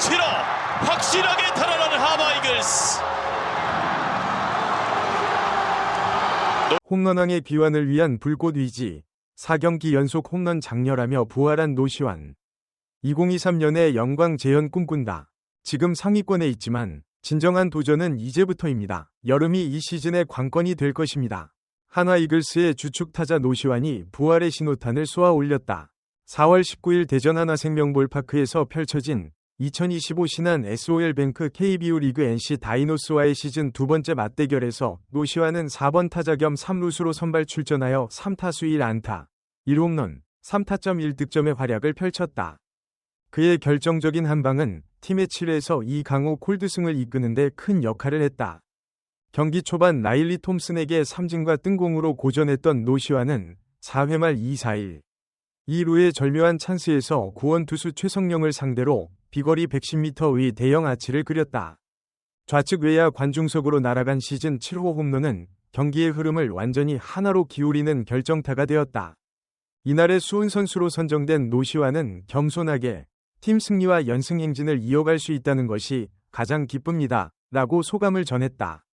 7호 확실하게 달아나는 하바 이글스. 홈런왕의 귀환을 위한 불꽃 의지, 4경기 연속 홈런 장렬하며 부활한 노시환. 2023년의 영광 재현 꿈꾼다. 지금 상위권에 있지만 진정한 도전은 이제부터입니다. 여름이 이 시즌의 관건이 될 것입니다. 한화 이글스의 주축 타자 노시환이 부활의 신호탄을 쏘아 올렸다. 4월 19일 대전 한화생명볼파크에서 펼쳐진 2025 신한 SOL뱅크 KBO 리그 NC 다이노스와의 시즌 두 번째 맞대결에서 노시환은 4번 타자 겸 3루수로 선발 출전하여 3타수 1안타, 1홈런, 3타점 1득점의 활약을 펼쳤다. 그의 결정적인 한 방은 팀의 7회에서 이강호 콜드승을 이끄는데 큰 역할을 했다. 경기 초반 라일리 톰슨에게 삼진과 뜬공으로 고전했던 노시환은 4회 말 2-4-1. 2루의 절묘한 찬스에서 구원 투수 최성령을 상대로 비거리 110m의 대형 아치를 그렸다. 좌측 외야 관중석으로 날아간 시즌 7호 홈런은 경기의 흐름을 완전히 하나로 기울이는 결정타가 되었다. 이날의 수훈 선수로 선정된 노시환은 겸손하게 팀 승리와 연승 행진을 이어갈 수 있다는 것이 가장 기쁩니다. 라고 소감을 전했다.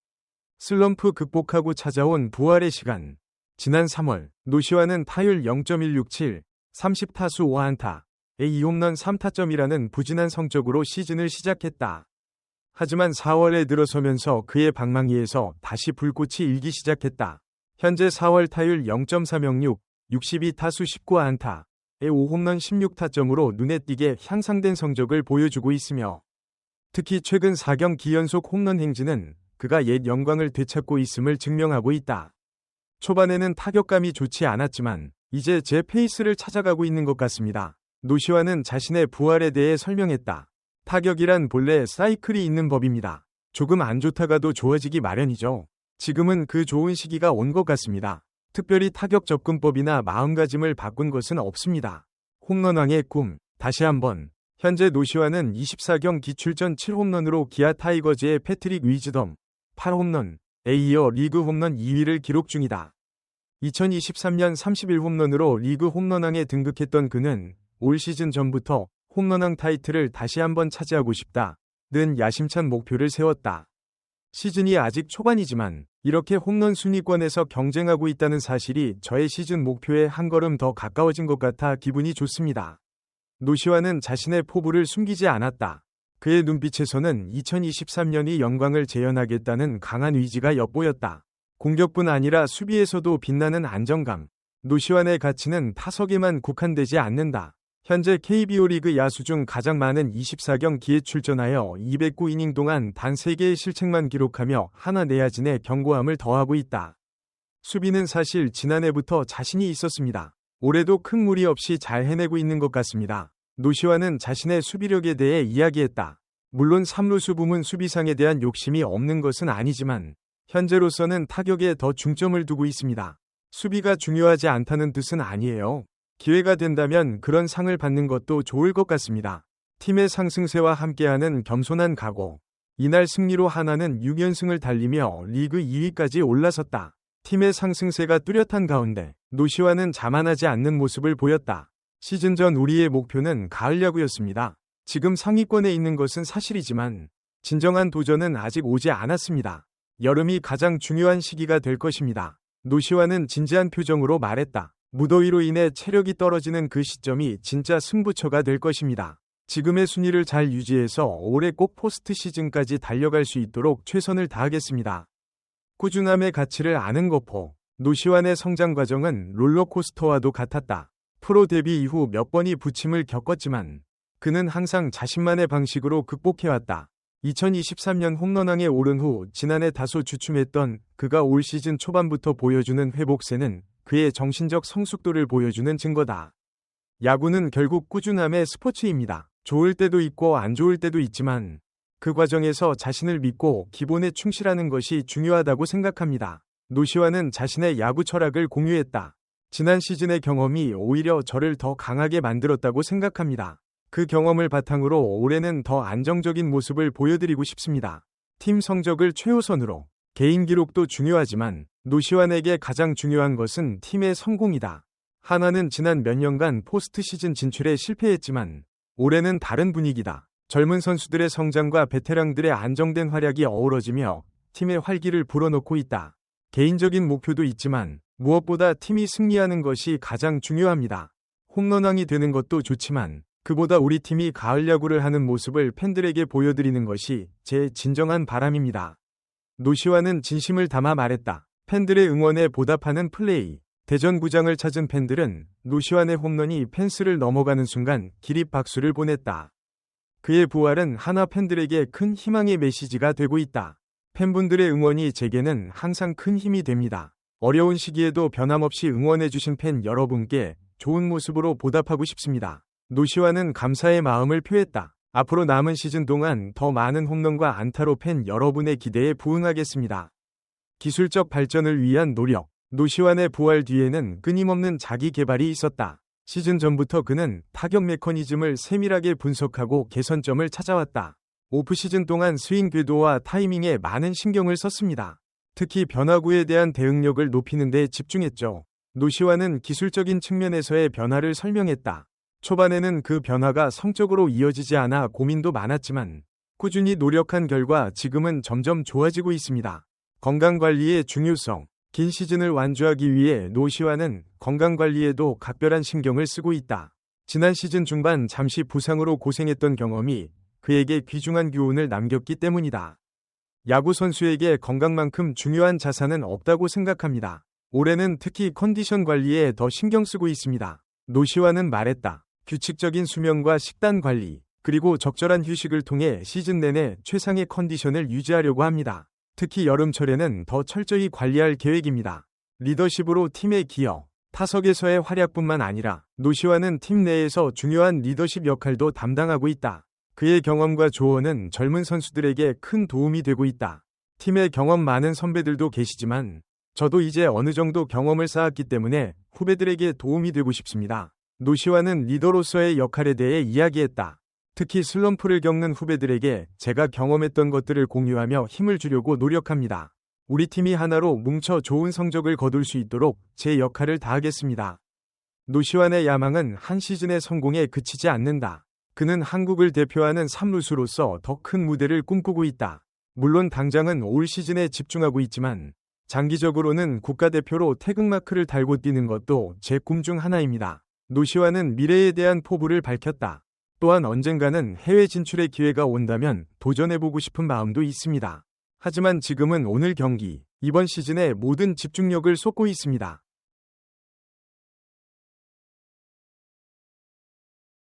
슬럼프 극복하고 찾아온 부활의 시간. 지난 3월, 노시환은 타율 0.167, 30타수 5안타, 에 2홈런 3타점이라는 부진한 성적으로 시즌을 시작했다. 하지만 4월에 들어서면서 그의 방망이에서 다시 불꽃이 일기 시작했다. 현재 4월 타율 0.306, 62타수 19안타, 에 5홈런 16타점으로 눈에 띄게 향상된 성적을 보여주고 있으며 특히 최근 4경 기연속 홈런 행진은 그가 옛 영광을 되찾고 있음을 증명하고 있다. 초반에는 타격감이 좋지 않았지만 이제 제 페이스를 찾아가고 있는 것 같습니다. 노시환은 자신의 부활에 대해 설명했다. 타격이란 본래 사이클이 있는 법입니다. 조금 안 좋다가도 좋아지기 마련이죠. 지금은 그 좋은 시기가 온 것 같습니다. 특별히 타격 접근법이나 마음가짐을 바꾼 것은 없습니다. 홈런왕의 꿈, 다시 한번. 현재 노시환은 24경 기출전 7홈런으로 기아 타이거즈의 패트릭 위즈덤 8홈런에 이어 리그 홈런 2위를 기록 중이다. 2023년 31홈런으로 리그 홈런왕에 등극했던 그는 올 시즌 전부터 홈런왕 타이틀을 다시 한번 차지하고 싶다. 는 야심찬 목표를 세웠다. 시즌이 아직 초반이지만 이렇게 홈런 순위권에서 경쟁하고 있다는 사실이 저의 시즌 목표에 한 걸음 더 가까워진 것 같아 기분이 좋습니다. 노시환은 자신의 포부를 숨기지 않았다. 그의 눈빛에서는 2023년이 영광을 재현하겠다는 강한 의지가 엿보였다. 공격뿐 아니라 수비에서도 빛나는 안정감. 노시환의 가치는 타석에만 국한되지 않는다. 현재 KBO 리그 야수 중 가장 많은 24경 기에 출전하여 209이닝 동안 단 3개의 실책만 기록하며 하나 내야진의 견고함을 더하고 있다. 수비는 사실 지난해부터 자신이 있었습니다. 올해도 큰 무리 없이 잘 해내고 있는 것 같습니다. 노시환은 자신의 수비력에 대해 이야기했다. 물론 3루수 부문 수비상에 대한 욕심이 없는 것은 아니지만 현재로서는 타격에 더 중점을 두고 있습니다. 수비가 중요하지 않다는 뜻은 아니에요. 기회가 된다면 그런 상을 받는 것도 좋을 것 같습니다. 팀의 상승세와 함께하는 겸손한 각오. 이날 승리로 하나는 6연승을 달리며 리그 2위까지 올라섰다. 팀의 상승세가 뚜렷한 가운데 노시환은 자만하지 않는 모습을 보였다. 시즌 전 우리의 목표는 가을 야구였습니다. 지금 상위권에 있는 것은 사실이지만 진정한 도전은 아직 오지 않았습니다. 여름이 가장 중요한 시기가 될 것입니다. 노시환은 진지한 표정으로 말했다. 무더위로 인해 체력이 떨어지는 그 시점이 진짜 승부처가 될 것입니다. 지금의 순위를 잘 유지해서 올해 꼭 포스트 시즌까지 달려갈 수 있도록 최선을 다하겠습니다. 꾸준함의 가치를 아는 거포. 노시환의 성장 과정은 롤러코스터와도 같았다. 프로 데뷔 이후 몇 번이 부침을 겪었지만 그는 항상 자신만의 방식으로 극복해왔다. 2023년 홈런왕에 오른 후 지난해 다소 주춤했던 그가 올 시즌 초반부터 보여주는 회복세는 그의 정신적 성숙도를 보여주는 증거다. 야구는 결국 꾸준함의 스포츠입니다. 좋을 때도 있고 안 좋을 때도 있지만 그 과정에서 자신을 믿고 기본에 충실하는 것이 중요하다고 생각합니다. 노시환은 자신의 야구 철학을 공유했다. 지난 시즌의 경험이 오히려 저를 더 강하게 만들었다고 생각합니다. 그 경험을 바탕으로 올해는 더 안정적인 모습을 보여드리고 싶습니다. 팀 성적을 최우선으로 개인 기록도 중요하지만 노시환에게 가장 중요한 것은 팀의 성공이다. 하나는 지난 몇 년간 포스트 시즌 진출에 실패했지만 올해는 다른 분위기다. 젊은 선수들의 성장과 베테랑들의 안정된 활약이 어우러지며 팀의 활기를 불어넣고 있다. 개인적인 목표도 있지만 무엇보다 팀이 승리하는 것이 가장 중요합니다. 홈런왕이 되는 것도 좋지만 그보다 우리 팀이 가을 야구를 하는 모습을 팬들에게 보여드리는 것이 제 진정한 바람입니다. 노시환은 진심을 담아 말했다. 팬들의 응원에 보답하는 플레이. 대전구장을 찾은 팬들은 노시환의 홈런이 펜스를 넘어가는 순간 기립 박수를 보냈다. 그의 부활은 하나 팬들에게 큰 희망의 메시지가 되고 있다. 팬분들의 응원이 제게는 항상 큰 힘이 됩니다. 어려운 시기에도 변함없이 응원해주신 팬 여러분께 좋은 모습으로 보답하고 싶습니다. 노시환은 감사의 마음을 표했다. 앞으로 남은 시즌 동안 더 많은 홈런과 안타로 팬 여러분의 기대에 부응하겠습니다. 기술적 발전을 위한 노력. 노시환의 부활 뒤에는 끊임없는 자기 개발이 있었다. 시즌 전부터 그는 타격 메커니즘을 세밀하게 분석하고 개선점을 찾아왔다. 오프 시즌 동안 스윙 궤도와 타이밍에 많은 신경을 썼습니다. 특히 변화구에 대한 대응력을 높이는 데 집중했죠. 노시환은 기술적인 측면에서의 변화를 설명했다. 초반에는 그 변화가 성적으로 이어지지 않아 고민도 많았지만 꾸준히 노력한 결과 지금은 점점 좋아지고 있습니다. 건강관리의 중요성. 긴 시즌을 완주하기 위해 노시환은 건강관리에도 각별한 신경을 쓰고 있다. 지난 시즌 중반 잠시 부상으로 고생했던 경험이 그에게 귀중한 교훈을 남겼기 때문이다. 야구 선수에게 건강만큼 중요한 자산은 없다고 생각합니다. 올해는 특히 컨디션 관리에 더 신경 쓰고 있습니다. 노시환은 말했다. 규칙적인 수면과 식단 관리, 그리고 적절한 휴식을 통해 시즌 내내 최상의 컨디션을 유지하려고 합니다. 특히 여름철에는 더 철저히 관리할 계획입니다. 리더십으로 팀의 기여, 타석에서의 활약뿐만 아니라 노시환은 팀 내에서 중요한 리더십 역할도 담당하고 있다. 그의 경험과 조언은 젊은 선수들에게 큰 도움이 되고 있다. 팀에 경험 많은 선배들도 계시지만 저도 이제 어느 정도 경험을 쌓았기 때문에 후배들에게 도움이 되고 싶습니다. 노시환은 리더로서의 역할에 대해 이야기했다. 특히 슬럼프를 겪는 후배들에게 제가 경험했던 것들을 공유하며 힘을 주려고 노력합니다. 우리 팀이 하나로 뭉쳐 좋은 성적을 거둘 수 있도록 제 역할을 다하겠습니다. 노시환의 야망은 한 시즌의 성공에 그치지 않는다. 그는 한국을 대표하는 3루수로서 더 큰 무대를 꿈꾸고 있다. 물론 당장은 올 시즌에 집중하고 있지만 장기적으로는 국가대표로 태극마크를 달고 뛰는 것도 제 꿈 중 하나입니다. 노시환은 미래에 대한 포부를 밝혔다. 또한 언젠가는 해외 진출의 기회가 온다면 도전해보고 싶은 마음도 있습니다. 하지만 지금은 오늘 경기, 이번 시즌에 모든 집중력을 쏟고 있습니다.